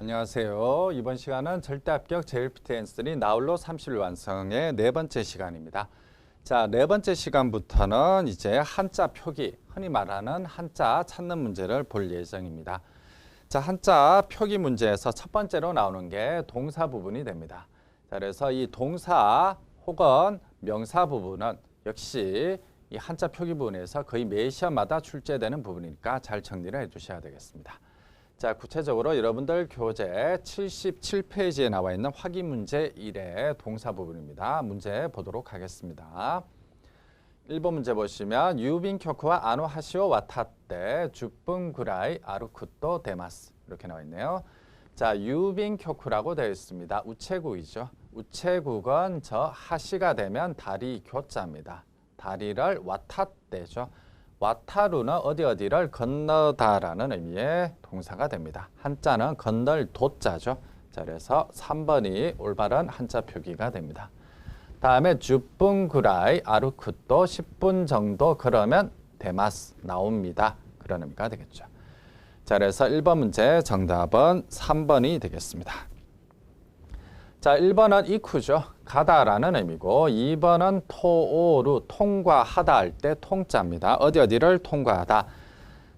안녕하세요. 이번 시간은 절대 합격 JLPT N3 나홀로 30일 완성의 네 번째 시간입니다. 자, 네 번째 시간부터는 이제 한자 표기, 흔히 말하는 한자 찾는 문제를 볼 예정입니다. 자, 한자 표기 문제에서 첫 번째로 나오는 게 동사 부분이 됩니다. 자, 그래서 이 동사 혹은 명사 부분은 역시 이 한자 표기 부분에서 거의 매 시험마다 출제되는 부분이니까 잘 정리를 해 주셔야 되겠습니다. 자, 구체적으로 여러분들 교재 77페이지에 나와 있는 확인 문제 1의 동사 부분입니다. 문제 보도록 하겠습니다. 1번 문제 보시면 유빈 쿄크와 아노 하시오 와타떼 주뿐 구라이 아루쿠토 데마스 이렇게 나와 있네요. 자, 유빈 쿄크라고 되어 있습니다. 우체국이죠. 우체국은 저 하시가 되면 다리 교자입니다. 다리를 와타떼죠. 와타루는 어디 어디를 건너다라는 의미의 동사가 됩니다. 한자는 건널 도자죠. 자, 그래서 3번이 올바른 한자 표기가 됩니다. 다음에 주뿐 구라이 아루쿠또 10분 정도 그러면 데마스 나옵니다. 그런 의미가 되겠죠. 자, 그래서 1번 문제 정답은 3번이 되겠습니다. 자, 1번은 이쿠죠. 가다라는 의미고 2번은 토오루 통과하다 할 때 통자입니다. 어디 어디를 통과하다.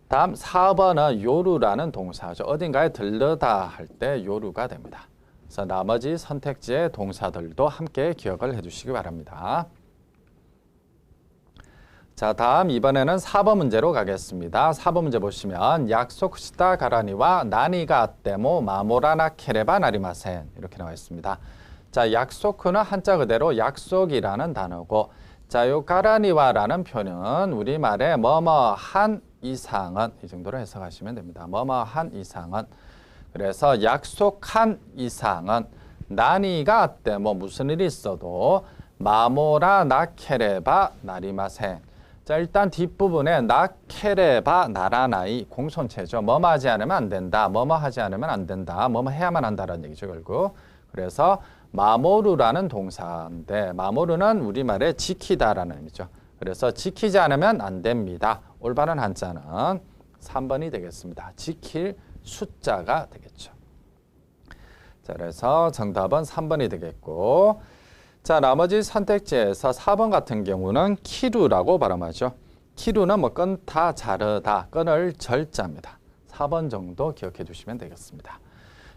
다음 4번은 요루라는 동사죠. 어딘가에 들르다 할 때 요루가 됩니다. 그래서 나머지 선택지의 동사들도 함께 기억을 해주시기 바랍니다. 자, 다음 이번에는 4번 문제로 가겠습니다. 4번 문제 보시면 약속시다 가라니와 나니가 때모 마모라나 케레바 나리마센 이렇게 나와 있습니다. 자, 약속은 한자 그대로 약속이라는 단어고 자, 요 가라니와라는 표현은 우리말에 뭐뭐한 이상은 이 정도로 해석하시면 됩니다. 뭐뭐한 이상은 그래서 약속한 이상은 나니가 때뭐 무슨 일이 있어도 마모라 나케레바 나리마센 자 일단 뒷부분에 나케레바 나라나이 공손체죠. 뭐뭐 하지 않으면 안 된다. 뭐뭐 하지 않으면 안 된다. 뭐뭐 해야만 한다라는 얘기죠. 결국 그래서 마모루라는 동사인데 마모루는 우리말에 지키다라는 의미죠. 그래서 지키지 않으면 안 됩니다. 올바른 한자는 3번이 되겠습니다. 지킬 숫자가 되겠죠. 자, 그래서 정답은 3번이 되겠고 자, 나머지 선택지에서 4번 같은 경우는 키루라고 발음하죠. 키루는 뭐 끊다, 자르다, 끊을 절자입니다. 4번 정도 기억해 두시면 되겠습니다.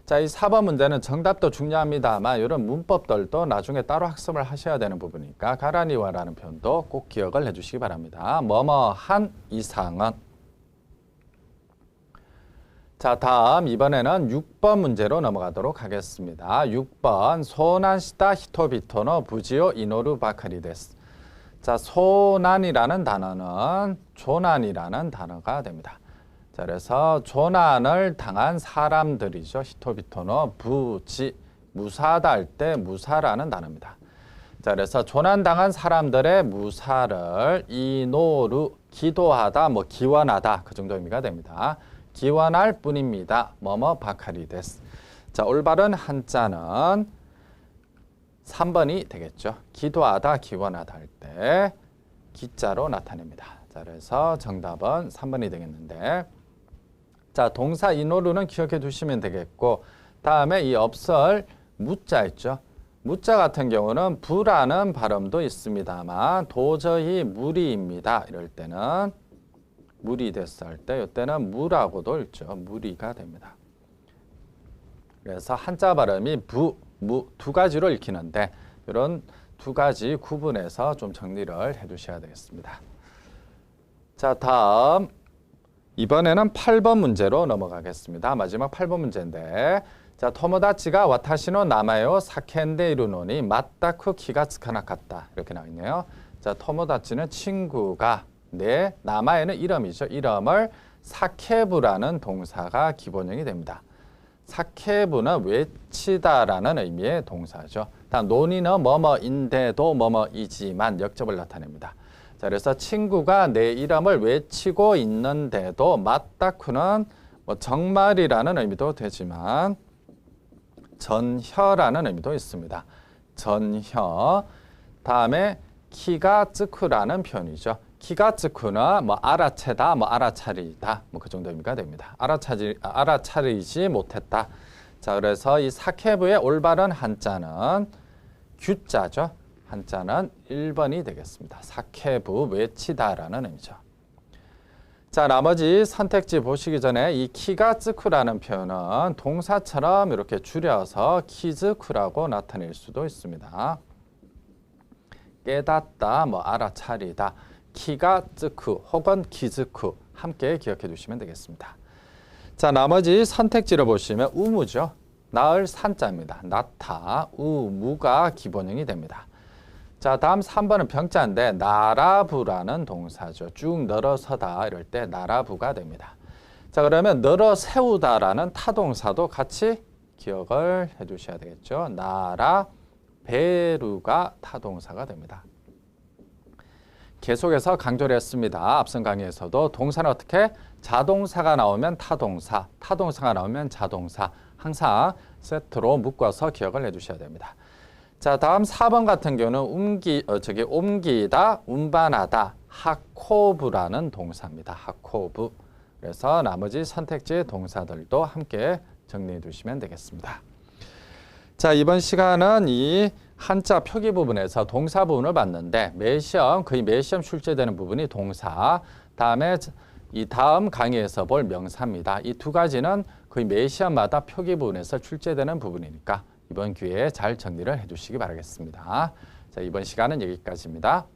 자, 이 4번 문제는 정답도 중요합니다만 이런 문법들도 나중에 따로 학습을 하셔야 되는 부분이니까 가라니와라는 표현도 꼭 기억을 해 주시기 바랍니다. 뭐뭐 한 이상은 자, 다음 이번에는 6번 문제로 넘어가도록 하겠습니다. 6번 소난시다 히토비토노 부지오 이노루 바카리 데스. 자, 소난이라는 단어는 조난이라는 단어가 됩니다. 자, 그래서 조난을 당한 사람들이죠. 히토비토노 부지 무사하다 할 때 무사라는 단어입니다. 자, 그래서 조난당한 사람들의 무사를 이노루 기도하다 뭐 기원하다 그 정도 의미가 됩니다. 기원할 뿐입니다. 뭐뭐 바카리 데스. 자, 올바른 한자는 3번이 되겠죠. 기도하다, 기원하다 할 때 기자로 나타냅니다. 자, 그래서 정답은 3번이 되겠는데 자, 동사 이노루는 기억해 두시면 되겠고 다음에 이 업설 무자 있죠. 무자 같은 경우는 부라는 발음도 있습니다만 도저히 무리입니다. 이럴 때는 됐어 할때 이때는 무라고도 읽죠. 무리가 됩니다. 그래서 한자 발음이 부, 무 두 가지로 읽히는데 이런 두 가지 구분해서 좀 정리를 해 주셔야 되겠습니다. 자, 다음 이번에는 8번 문제로 넘어가겠습니다. 마지막 8번 문제인데 자, 토모다치가 와타시노 나마요 사켄데 이루노니 마타쿠 키가 츠카나 같다. 이렇게 나와 있네요. 자, 토모다치는 친구가 내 남아에는 이름이죠. 이름을 사케부라는 동사가 기본형이 됩니다. 사케부는 외치다라는 의미의 동사죠. 다음 논의는 뭐뭐인데도 뭐뭐이지만 역접을 나타냅니다. 자, 그래서 친구가 내 이름을 외치고 있는데도 맞다쿠는 뭐 정말이라는 의미도 되지만 전혀라는 의미도 있습니다. 전혀. 다음에 키가 츠쿠라는 표현이죠. 키가츠쿠나 뭐 알아채다, 뭐 알아차리다, 뭐 그 정도 의미가 됩니다. 알아차리 알아차리지 못했다. 자, 그래서 이 사케부의 올바른 한자는 규자죠. 한자는 1번이 되겠습니다. 사케부 외치다라는 의미죠. 자, 나머지 선택지 보시기 전에 이 키가츠쿠라는 표현은 동사처럼 이렇게 줄여서 키즈쿠라고 나타낼 수도 있습니다. 깨닫다, 뭐 알아차리다, 키가츠쿠 혹은 키즈쿠 함께 기억해 두시면 되겠습니다. 자, 나머지 선택지를 보시면 우무죠. 나을 산자입니다. 나타, 우무가 기본형이 됩니다. 자, 다음 3번은 병자인데 나라부라는 동사죠. 쭉 늘어서다 이럴 때 나라부가 됩니다. 자, 그러면 늘어 세우다라는 타동사도 같이 기억을 해 주셔야 되겠죠. 나라 베루가 타동사가 됩니다. 계속해서 강조를 했습니다. 앞선 강의에서도 동사는 어떻게 자동사가 나오면 타동사, 타동사가 나오면 자동사 항상 세트로 묶어서 기억을 해 주셔야 됩니다. 자, 다음 4번 같은 경우는 옮기 어, 저기 옮기다, 운반하다, 하코브라는 동사입니다. 하코브. 그래서 나머지 선택지 동사들도 함께 정리해 두시면 되겠습니다. 자, 이번 시간은 이 한자 표기 부분에서 동사 부분을 봤는데 매 시험 거의 매 시험 출제되는 부분이 동사. 다음에 이 다음 강의에서 볼 명사입니다. 이 두 가지는 거의 매 시험마다 표기 부분에서 출제되는 부분이니까 이번 기회에 잘 정리를 해 주시기 바라겠습니다. 자, 이번 시간은 여기까지입니다.